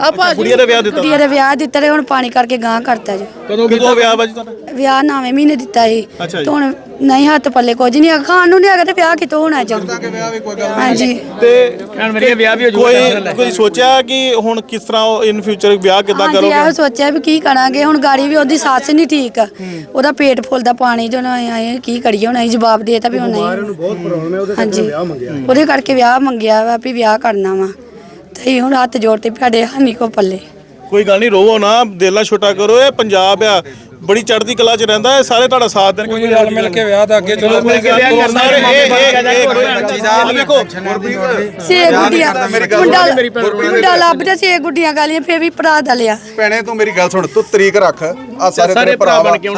ਆਪਾਂ ਕੁੜੀਆਂ ਦਾ ਵਿਆਹ ਦਿੱਤਾ ਕੁੜੀਆਂ ਦੇ ਵਿਆਹ ਦਿੱਤਾ ਤੇ ਹੁਣ ਪਾਣੀ ਕਰਕੇ ਗਾਂ ਕਰਤਾ ਜੋ। ਕਦੋਂ ਕਿਦੋਂ ਵਿਆਹ ਬਾਜੀ ਤੁਹਾਡਾ? ਵਿਆਹ ਨਵੇਂ ਮਹੀਨੇ ਦਿੱਤਾ ਸੀ। ਅੱਛਾ ਜੀ। ਤੇ ਹੁਣ ਨਹੀਂ ਹੱਥ ਪੱਲੇ ਕੁਝ ਨਹੀਂ ਹੈਗਾ ਖਾਣ ਨੂੰ ਨਹੀਂ ਹੈਗਾ ਤੇ ਵਿਆਹ ਕਿਤੋਂ ਹੋਣਾ ਹਾਂਜੀ। ਤੇ ਮੇਰੇ ਵਿਆਹ ਵੀ ਹੋ ਕੋਈ ਕੋਈ ਸੋਚਿਆ ਕਿ ਹੁਣ ਕਿਸ ਤਰ੍ਹਾਂ ਇਨ ਫਿਊਚਰ ਵਿਆਹ ਕਿੱਦਾਂ ਹਾਂਜੀ ਕਰੋਗੇ? ਇਹੋ ਸੋਚਿਆ ਵੀ ਕੀ ਕਰਾਂਗੇ ਹੁਣ ਗਾੜੀ ਵੀ ਉਹਦੀ ਸੱਸ ਨਹੀਂ ਠੀਕ। ਉਹਦਾ ਪੇਟ ਫੁੱਲਦਾ ਪਾਣੀ ਜੋ ਨਾ ਆਏ ਕੀ ਕਰੀਏ ਹੁਣ ਅਸੀਂ ਜਵਾਬ ਦੇਤਾ ਵੀ ਹੁਣ ਨਹੀਂ। ਬਹੁਤ ਪ੍ਰੋਬਲਮ ਹੈ ਉਹਦੇ ਹਾਂਜੀ। ਵਿਆਹ ਮੰਗਿਆ। ਉਹਦੇ ਕਰਕੇ ਵਿਆਹ ਮੰਗਿਆ ਵਾ ਵੀ ਵਿਆਹ ਕਰਨਾ ਵਾ। ਤੇ ਅਸੀਂ ਹੁਣ ਹੱਥ ਜੋੜ ਤੇ ਸਾਡੇ ਹਾਨੀ ਕੋ ਪੱਲੇ। ਕੋਈ ਗੱਲ ਨਹੀਂ ਰੋਵੋ ਨਾ ਦਿਲ ਛੋਟਾ ਕਰੋ ਇਹ ਪੰਜਾਬ ਆ। ਬੜੀ ਚੜ੍ਹਦੀ ਕਲਾ 'ਚ ਰਹਿੰਦਾ ਹੈ ਸਾਰੇ ਤੁਹਾਡਾ ਸਾਥ ਦੇਣਗੇ। ਕੋਈ ਰਲ ਮਿਲ ਕੇ ਵਿਆਹ ਦਾ ਅੱਗੇ ਚਲੋ ਮਿਲ ਕੇ ਵਿਆਹ ਕਰਨਾ ਸਾਰੇ ਇਹ ਇਹ ਇਹ ਦੇਖੋ। ਸੇ ਗੁੱਡੀਆਂ ਮੁੰਡਾ ਮੁੰਡਾ ਲੱਭਦਾ ਸੇ ਗੁੱਡੀਆਂ ਗਾਲੀਆਂ ਫੇਰ ਵੀ ਭਰਾ ਦਾ ਲਿਆ। ਭੈਣੇ ਤੂੰ ਮੇਰੀ ਗੱਲ ਸੁਣ ਤੂੰ ਤਰੀਕ ਰੱਖ। ਆ ਸਾਰੇ ਤੇਰੇ ਭਰਾ ਬਣ ਕੇ।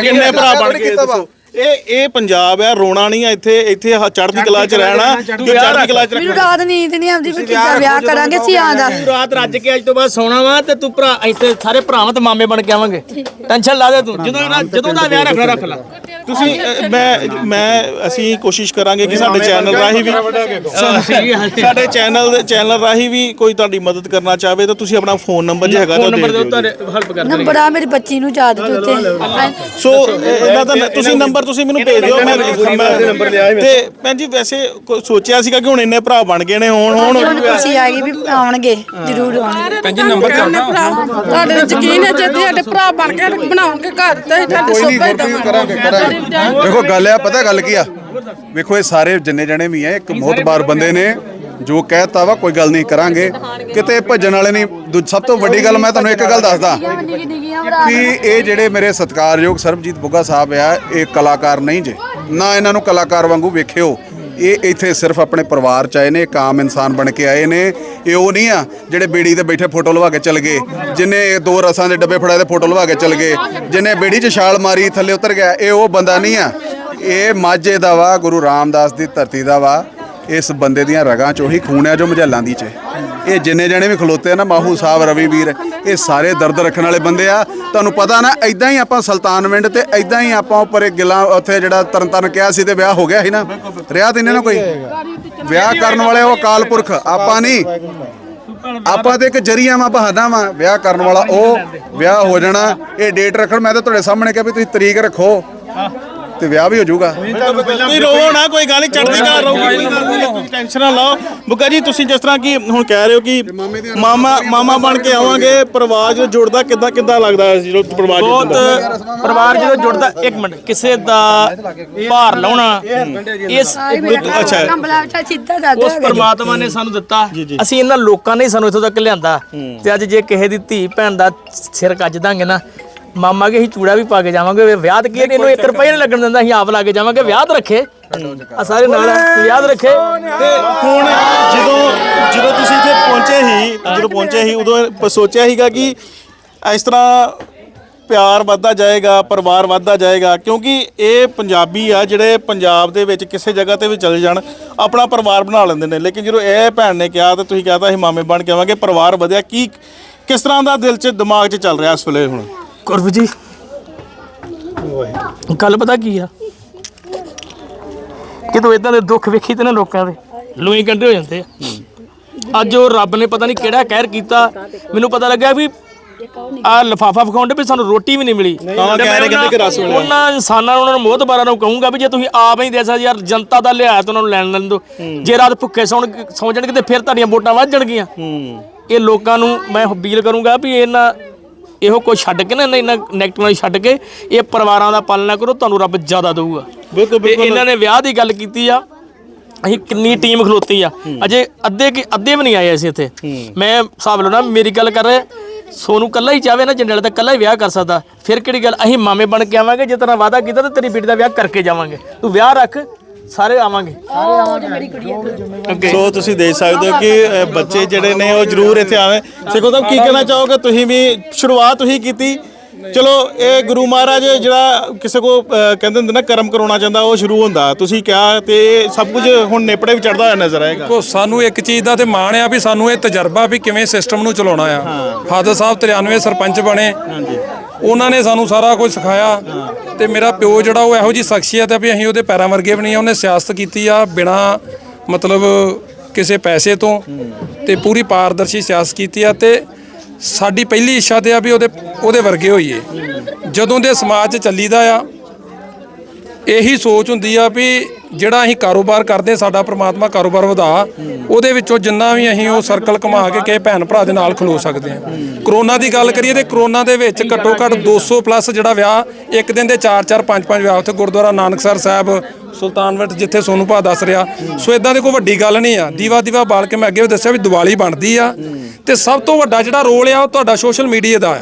ਕਿੰਨੇ ਭਰਾ ਬਣ ਕੇ? ਦੱਸੋ ਇਹ ਇਹ ਪੰਜਾਬ ਆ ਰੋਣਾ ਨਹੀਂ ਆ ਇੱਥੇ ਇੱਥੇ ਆਹ ਚੜ੍ਹਦੀ ਕਲਾ 'ਚ ਰਹਿਣਾ ਕਿ ਚੜ੍ਹਦੀ ਕਲਾ 'ਚ ਮੈਨੂੰ ਰੱਖਣਾ। ਰਾਤ ਨੀਂਦ ਨਹੀਂ ਆਉਂਦੀ ਵੀ ਕਿੱਦਾਂ ਵਿਆਹ ਕਰਾਂਗੇ ਸਿਆਂ ਦਾ ਤੂੰ ਰਾਤ ਰੱਜ ਕੇ ਅੱਜ ਤੋਂ ਬਾਅਦ ਸੌਣਾ ਵਾ ਤੇ ਤੂੰ ਭਰਾ ਇੱਥੇ ਸਾਰੇ ਭਰਾਵਾਂ ਤੇ ਮਾਮੇ ਬਣ ਕੇ ਆਵਾਂਗੇ। ਟੈਨਸ਼ਨ ਲਾ ਦੇ ਤੂੰ। ਜਦੋਂ ਜਦੋਂ ਦਾ ਵਿਆਹ ਰੱਖਣਾ ਰੱਖ ਲੈ। ਤੁਸੀਂ ਅ, ਮੈਂ ਮੈਂ ਅਸੀਂ ਕੋਸ਼ਿਸ਼ ਕਰਾਂਗੇ ਕਿ ਸਾਡੇ ਚੈਨਲ ਰਾਹੀਂ ਵੀ ਸਾਡੇ ਚੈਨਲ ਦੇ ਚੈਨਲ ਰਾਹੀਂ ਵੀ ਕੋਈ ਤੁਹਾਡੀ ਮਦਦ ਕਰਨਾ ਚਾਹਵੇ ਤਾਂ ਤੁਸੀਂ ਆਪਣਾ ਫੋਨ ਨੰਬਰ ਜੇ ਹੈਗਾ ਤਾਂ ਫੋਨ ਦੇ ਨੰਬਰ ਦਿਓ ਦਿਓ ਤੁਹਾਡੇ ਹੈਲਪ ਕਰ ਦੇਣਗੇ। ਨੰਬਰ ਆ ਮੇਰੀ ਬੱਚੀ ਨੂੰ ਯਾਦ ਦੇ ਉੱਤੇ ਸੋ ਇਹ- ਇਹਨਾਂ ਦਾ ਤੁਸੀਂ ਨੰਬਰ ਤੁਸੀਂ ਮੈਨੂੰ ਭੇਜ ਦਿਓ ਮੈਂ ਨੰਬਰ ਲਿਆ ਤੇ ਭੈਣ ਜੀ ਵੈਸੇ ਸੋਚਿਆ ਸੀਗਾ ਕਿ ਹੁਣ ਇੰਨੇ ਭਰਾ ਬਣ ਗਏ ਨੇ ਹੁਣ ਹੁਣ ਹੁਣ ਖੁਸ਼ੀ ਆ ਗਈ ਵੀ ਆਉਣਗੇ ਜ਼ਰੂਰ ਆਉਣਗੇ। ਭੈਣ ਜੀ ਨੰਬਰ ਤੁਹਾਡੇ ਤੇ ਯਕੀਨ ਹੈ ਜੇ ਸਾਡੇ ਭਰਾ ਬਣ ਕੇ ਬਣਾਉਂਗੇ ਘਰ ਤੇ ਨਹੀਂ ਸੋਭਾ ਕਰਾਂਗੇ ਕਰਾਂਗੇ। ਦੇਖੋ ਗੱਲ ਆ ਪਤਾ ਗੱਲ ਕੀ ਆ? ਵੇਖੋ ਇਹ ਸਾਰੇ ਜਿੰਨੇ ਜਣੇ ਵੀ ਆ ਇੱਕ ਮੋਤਬਾਰ ਬੰਦੇ ਨੇ ਜੋ ਕਹਿਤਾ ਵਾ ਕੋਈ ਗੱਲ ਨਹੀਂ ਕਰਾਂਗੇ। ਕਿਤੇ ਭੱਜਣ ਵਾਲੇ ਨਹੀਂ ਸਭ ਤੋਂ ਵੱਡੀ ਗੱਲ ਮੈਂ ਤੁਹਾਨੂੰ ਇੱਕ ਗੱਲ ਦੱਸਦਾ। ਵੀ ਇਹ ਜਿਹੜੇ ਮੇਰੇ ਸਤਿਕਾਰਯੋਗ ਸਰਬਜੀਤ ਬੁੱਗਾ ਸਾਹਿਬ ਆ ਇਹ ਕਲਾਕਾਰ ਨਹੀਂ ਜੇ। ਨਾ ਇਹਨਾਂ ਨੂੰ ਕਲਾਕਾਰ ਵਾਂਗੂ ਵੇਖਿਓ। ਇਹ ਇੱਥੇ ਸਿਰਫ ਆਪਣੇ ਪਰਿਵਾਰ ਚ ਆਏ ਨੇ, ਇੱਕ ਆਮ ਇਨਸਾਨ ਬਣ ਕੇ ਆਏ ਨੇ। ਇਹ ਉਹ ਨਹੀਂ ਆ, ਜਿਹੜੇ ਬੇੜੀ ਤੇ ਬੈਠੇ ਫੋਟੋ ਲਵਾ ਕੇ ਚਲ ਗਏ, ਜਿਨੇ ਦੋ ਰਸਾਂ ਦੇ ਡੱਬੇ ਫੜਾਏ ਤੇ ਫੋਟੋ ਲਵਾ ਕੇ ਚਲ ਗਏ, ਜਿਨੇ ਬੇੜੀ 'ਚ ਛਾਲ ਮਾਰੀ, ਥੱਲੇ ਉਤਰ ਗਿਆ, ਇਹ ਉਹ ਬੰਦਾ ਨਹੀਂ ਆ। ਇਹ ਮਾਝੇ ਦਾ ਵਾ, ਗੁਰੂ ਰਾਮਦਾਸ ਦੀ ਧਰਤੀ ਦਾ ਵਾ। ਇਸ ਬੰਦੇ ਦੀਆਂ ਰਗਾਂ ਚੋਂ ਹੀ ਖੂਨ ਹੈ ਜੋ ਮਝੱਲਾਂ ਦੀ ਚ ਇਹ ਜਿੰਨੇ ਜਣੇ ਵੀ ਖਲੋਤੇ ਆ ਨਾ ਮਾਹੂ ਸਾਹਿਬ, ਰਵੀ ਵੀਰ, ਇਹ ਸਾਰੇ ਦਰਦ ਰੱਖਣ ਵਾਲੇ ਬੰਦੇ ਆ। ਤੁਹਾਨੂੰ ਪਤਾ ਨਾ ਐਦਾਂ ਹੀ ਆਪਾਂ ਸੁਲਤਾਨਵਿੰਡ ਤੇ ਐਦਾਂ ਹੀ ਆਪਾਂ ਉੱਪਰ ਇੱਕ ਗਿਲਾ ਉੱਥੇ ਜਿਹੜਾ ਤਰਨਤਨ ਕਿਹਾ ਸੀ ਤੇ ਵਿਆਹ ਹੋ ਗਿਆ ਸੀ ਨਾ। ਰਿਆ ਤੇ ਨਾ ਕੋਈ? ਵਿਆਹ ਕਰਨ ਵਾਲੇ ਉਹ ਅਕਾਲ ਪੁਰਖ, ਆਪਾਂ ਨਹੀਂ। ਆਪਾਂ ਤੇ ਇੱਕ ਜਰੀਆ ਵਾ ਬਹਾਦਾ ਵਾ ਵਿਆਹ ਕਰਨ ਵਾਲਾ ਉਹ ਵਿਆਹ ਹੋ ਜਾਣਾ। ਇਹ ਡੇਟ ਰੱਖਣ, ਮੈਂ ਤਾਂ ਤੁਹਾਡੇ ਸਾਹਮਣੇ ਕਿਹਾ ਵੀ ਤੁਸੀਂ ਤਰੀਕ ਰੱਖੋ। ਤੇ ਵਿਆਹ ਵੀ ਹੋ ਜਾਊਗਾ। ਤੁਸੀਂ ਰੋਵੋ ਨਾ ਕੋਈ ਗੱਲ ਨਹੀਂ ਚੜ੍ਹਦੀ ਰਹੂਗੀ ਕੋਈ ਗੱਲ ਨਹੀਂ। ਤੁਸੀਂ ਟੈਨਸ਼ਨ ਨਾ ਲਓ। ਬੁੱਗਾ ਜੀ ਤੁਸੀਂ ਜਿਸ ਤਰ੍ਹਾਂ ਕਿ ਹੁਣ ਕਹਿ ਰਹੇ ਹੋ ਕਿ ਮਾਮਾ ਮਾਮਾ ਬਣ ਕੇ ਆਵਾਂਗੇ ਪਰਿਵਾਰ ਜਦੋਂ ਜੁੜਦਾ ਕਿੱਦਾਂ ਕਿੱਦਾਂ ਲੱਗਦਾ ਹੈ ਜਦੋਂ ਪਰਿਵਾਰ ਬਹੁਤ ਪਰਿਵਾਰ ਜਦੋਂ ਜੁੜਦਾ ਇੱਕ ਮਿੰਟ ਕਿਸੇ ਦਾ ਭਾਰ ਲਾਉਣਾ ਇਸ ਅੱਛਾ। ਉਸ ਪਰਮਾਤਮਾ ਨੇ ਸਾਨੂੰ ਦਿੱਤਾ। ਅਸੀਂ ਇਹਨਾਂ ਲੋਕਾਂ ਨੇ ਹੀ ਸਾਨੂੰ ਇੱਥੋਂ ਤੱਕ ਲਿਆਂਦਾ। ਤੇ ਅੱਜ ਜੇ ਕਿਸੇ ਦੀ ਧੀ ਭੈਣ ਦਾ ਸਿਰ ਕੱਜ ਦਾਂਗੇ ਨਾ ਮਾਮਾ ਕੇ ਅਸੀਂ ਚੂੜਾ ਵੀ ਪਾ ਕੇ ਜਾਵਾਂਗੇ ਵਿਆਹ ਤੇ ਕੀ ਹੈ, ਇਹਨੂੰ 1 ਰੁਪਏ ਨਹੀਂ ਲੱਗਣ ਦਿੰਦਾ ਅਸੀਂ ਆਪ ਲਾ ਕੇ ਜਾਵਾਂਗੇ ਵਿਆਹ ਤੇ ਰੱਖੇ। ਆ ਸਾਰੇ ਨਾਲ ਤੇ ਰੱਖੇ। ਤੇ ਹੁਣ ਜਦੋਂ ਜਦੋਂ ਤੁਸੀਂ ਇੱਥੇ ਪਹੁੰਚੇ ਸੀ ਜਦੋਂ ਪਹੁੰਚੇ ਸੀ ਉਦੋਂ ਸੋਚਿਆ ਸੀਗਾ ਕਿ ਇਸ ਤਰ੍ਹਾਂ ਪਿਆਰ ਵੱਧਦਾ ਜਾਏਗਾ ਪਰਿਵਾਰ ਵੱਧਦਾ ਜਾਏਗਾ ਕਿਉਂਕਿ ਇਹ ਪੰਜਾਬੀ ਆ ਜਿਹੜੇ ਪੰਜਾਬ ਦੇ ਵਿੱਚ ਕਿਸੇ ਜਗ੍ਹਾ ਤੇ ਵੀ ਚਲੇ ਜਾਣ ਆਪਣਾ ਪਰਿਵਾਰ ਬਣਾ ਲੈਂਦੇ ਨੇ। ਲੇਕਿਨ ਜਦੋਂ ਇਹ ਭੈਣ ਨੇ ਕਿਹਾ ਤੇ ਤੁਸੀਂ ਕਹਤਾ ਅਸੀਂ ਮਾਮੇ ਬਣ ਕੇ ਆਵਾਂਗੇ ਪਰਿਵਾਰ ਵਧਿਆ ਕੀ ਕਿਸ ਤਰ੍ਹਾਂ ਦਾ ਦਿਲ 'ਚ ਦਿਮਾਗ 'ਚ ਚੱਲ ਰਿਹਾ ਇਸ ਵੇਲੇ ਹੁਣ? ਗੁਰਬੂ ਜੀ। ਗੱਲ ਪਤਾ ਕੀ ਆ? ਕਿਦੋਂ ਇਦਾਂ ਦੇ ਦੁੱਖ ਵੇਖੀ ਤੇ ਨਾ ਲੋਕਾਂ ਦੇ ਲੂਈ ਕੰਡੇ ਹੋ ਜਾਂਦੇ ਆ। ਅੱਜ ਉਹ ਰੱਬ ਨੇ ਪਤਾ ਨਹੀਂ ਕਿਹੜਾ ਕਹਿਰ ਕੀਤਾ। ਮੈਨੂੰ ਪਤਾ ਲੱਗਾ ਵੀ ਆ ਲਫਾਫਾ ਵਿਖਾਉਂਦੇ ਵੀ ਸਾਨੂੰ ਰੋਟੀ ਵੀ ਨਹੀਂ ਮਿਲੀ। ਹਾਂ, ਤੇ ਕਹਿ ਰਹੇ ਮੈਂ ਕਹਿੰਦੇ ਕਿ ਰਸ ਮਿਲਿਆ। ਉਹਨਾਂ ਇਨਸਾਨਾਂ ਨੂੰ ਉਹਨਾਂ ਨੂੰ ਮੋਹਤਬਾਰਾਂ ਨੂੰ ਕਹੂੰਗਾ ਵੀ ਜੇ ਤੁਸੀਂ ਆਪ ਹੀ ਦੇਸਾ ਯਾਰ ਜਨਤਾ ਦਾ ਲਿਆ ਤਾਂ ਉਹਨਾਂ ਨੂੰ ਲੈਣ ਲੈਣ ਦਿਓ। ਜੇ ਰਾਤ ਭੁੱਖੇ ਸੌਣ ਸੌਂ ਜਾਣਗੇ ਤੇ ਫਿਰ ਤੁਹਾਡੀਆਂ ਵੋਟਾਂ ਵੱਧ ਜਾਣਗੀਆਂ। ਇਹ ਲੋਕਾਂ ਨੂੰ ਮੈਂ ਅਪੀਲ ਕਰੂੰਗਾ ਵੀ ਇਹਨਾਂ ਇਹੋ ਕੁਝ ਛੱਡ ਕੇ ਨਾ ਇਹਨਾਂ ਨੈਗੇਟਿਵ ਛੱਡ ਕੇ ਇਹ ਪਰਿਵਾਰਾਂ ਦਾ ਪਾਲਣਾ ਕਰੋ ਤੁਹਾਨੂੰ ਰੱਬ ਜ਼ਿਆਦਾ ਦਊਗਾ। ਬਿਲਕੁਲ ਤੇ ਇਹਨਾਂ ਨੇ ਵਿਆਹ ਦੀ ਗੱਲ ਕੀਤੀ ਆ ਅਸੀਂ ਕਿੰਨੀ ਟੀਮ ਖਲੋਤੀ ਆ। ਅਜੇ ਅੱਧੇ ਕੀ ਅੱਧੇ ਵੀ ਨਹੀਂ ਆਏ ਅਸੀਂ ਇੱਥੇ। ਮੈਂ ਹਿਸਾਬ ਲਾਉਣਾ ਮੇਰੀ ਗੱਲ ਕਰ ਰਿਹਾ ਸੋਨੂੰ ਕੱਲਾ ਹੀ ਚਾਹਵੇ ਨਾ ਜੰਡਲ ਤਾਂ ਕੱਲਾ ਹੀ ਵਿਆਹ ਕਰ ਸਕਦਾ। ਫਿਰ ਕਿਹੜੀ ਗੱਲ ਅਸੀਂ ਮਾਮੇ ਬਣ ਕੇ ਆਵਾਂਗੇ ਜੇ ਤੇਰਾ ਵਾਅਦਾ ਕੀਤਾ ਤਾਂ ਤੇਰੀ ਬੇਟੀ ਦਾ ਵਿਆਹ ਕਰਕੇ ਜਾਵਾਂਗੇ। ਤੂੰ ਵਿਆਹ ਰੱਖ ਸਾਰੇ ਆਵਾਂਗੇ। ਸੋ ਤੁਸੀਂ ਦੇਖ ਸਕਦੇ ਹੋ ਕਿ ਅ, ਬੱਚੇ ਜਿਹੜੇ ਨੇ ਉਹ ਜ਼ਰੂਰ ਇੱਥੇ ਆਵੇ ਸਿੱਖੋ ਤਾਂ ਕੀ ਕਹਿਣਾ ਚਾਹੋਗੇ? ਤੁਸੀਂ ਵੀ ਸ਼ੁਰੂਆਤ ਤੁਸੀਂ ਕੀਤੀ। ਚਲੋ ਇਹ ਗੁਰੂ ਮਹਾਰਾਜ ਜਿਹੜਾ ਕਿਸੇ ਕੋ ਕਹਿੰਦੇ ਹੁੰਦੇ ਨਾ ਕਰਮ ਕਰਾਉਣਾ ਚਾਹੁੰਦਾ ਉਹ ਸ਼ੁਰੂ ਹੁੰਦਾ। ਤੁਸੀਂ ਕਿਹਾ ਤੇ ਇਹ ਸਭ ਕੁਝ ਹੁਣ ਨੇਪੜੇ ਵੀ ਚੜਦਾ ਹੋਇਆ ਨਜ਼ਰ ਆਏਗਾ। ਕੋ ਸਾਨੂੰ ਇੱਕ ਚੀਜ਼ ਦਾ ਤੇ ਮਾਣ ਆ ਵੀ ਸਾਨੂੰ ਇਹ ਤਜਰਬਾ ਵੀ ਕਿਵੇਂ ਸਿਸਟਮ ਨੂੰ ਚਲਾਉਣਾ ਆ। ਫਾਦਰ ਸਾਹਿਬ 93 ਸਰਪੰਚ ਬਣੇ। ਉਹਨਾਂ ਨੇ ਸਾਨੂੰ ਸਾਰਾ ਕੁਝ ਸਿਖਾਇਆ। ਤੇ ਮੇਰਾ ਪਿਓ ਜਿਹੜਾ ਉਹ ਇਹੋ ਜੀ ਸ਼ਖਸੀਅਤ ਹੈ ਵੀ ਅਸੀਂ ਉਹਦੇ ਪੈਰਾਂ ਵਰਗੇ ਵੀ ਨਹੀਂ ਆ। ਉਹਨੇ ਸਿਆਸਤ ਕੀਤੀ ਆ ਬਿਨਾ ਮਤਲਬ ਕਿਸੇ ਪੈਸੇ ਤੋਂ। ਤੇ ਪੂਰੀ ਪਾਰਦਰਸ਼ੀ ਸਿਆਸਤ ਕੀਤੀ ਆ। ਤੇ ਸਾਡੀ ਪਹਿਲੀ ਇੱਛਾ ਤੇ ਆ ਵੀ ਉਹਦੇ ਉਹਦੇ ਵਰਗੇ ਹੋਈਏ। ਜਦੋਂ ਦੇ ਸਮਾਜ 'ਚ ਚੱਲੀਦਾ ਆ, ਇਹੀ ਸੋਚ ਹੁੰਦੀ ਆ ਵੀ ਜਿਹੜਾ ਅਸੀਂ ਕਾਰੋਬਾਰ ਕਰਦੇ ਸਾਡਾ ਪ੍ਰਮਾਤਮਾ ਕਾਰੋਬਾਰ ਵਧਾ, ਉਹਦੇ ਵਿੱਚੋਂ ਜਿੰਨਾ ਵੀ ਅਸੀਂ ਉਹ ਸਰਕਲ ਘੁਮਾ ਕੇ ਕਿਸੇ ਭੈਣ ਭਰਾ ਦੇ ਨਾਲ ਖਲੋ ਸਕਦੇ ਹਾਂ। ਕਰੋਨਾ ਦੀ ਗੱਲ ਕਰੀਏ ਤੇ ਕਰੋਨਾ ਦੇ ਵਿੱਚ ਘੱਟੋ ਘੱਟ 200 ਪਲੱਸ ਜਿਹੜਾ ਵਿਆਹ ਇੱਕ ਦਿਨ ਦੇ 4-4 5-5 ਵਿਆਹ ਉੱਥੇ ਗੁਰਦੁਆਰਾ ਨਾਨਕਸਰ ਸਾਹਿਬ ਸੁਲਤਾਨਵਟ ਜਿੱਥੇ ਸੋਨੂੰ ਭਾ ਦੱਸ ਰਿਹਾ। ਸੋ ਇਦਾਂ ਦੀ ਕੋਈ ਵੱਡੀ ਗੱਲ ਨਹੀਂ ਆ। ਦੀਵਾ ਦੀਵਾ ਬਾਲ ਕੇ ਮੈਂ ਅੱਗੇ ਵੀ ਦੱਸਿਆ ਵੀ ਦੀਵਾਲੀ ਬਣਦੀ ਆ। ਤੇ ਸਭ ਤੋਂ ਵੱਡਾ ਜਿਹੜਾ ਰੋਲ ਆ, ਉਹ ਤੁਹਾਡਾ ਸੋਸ਼ਲ ਮੀਡੀਆ ਦਾ ਆ।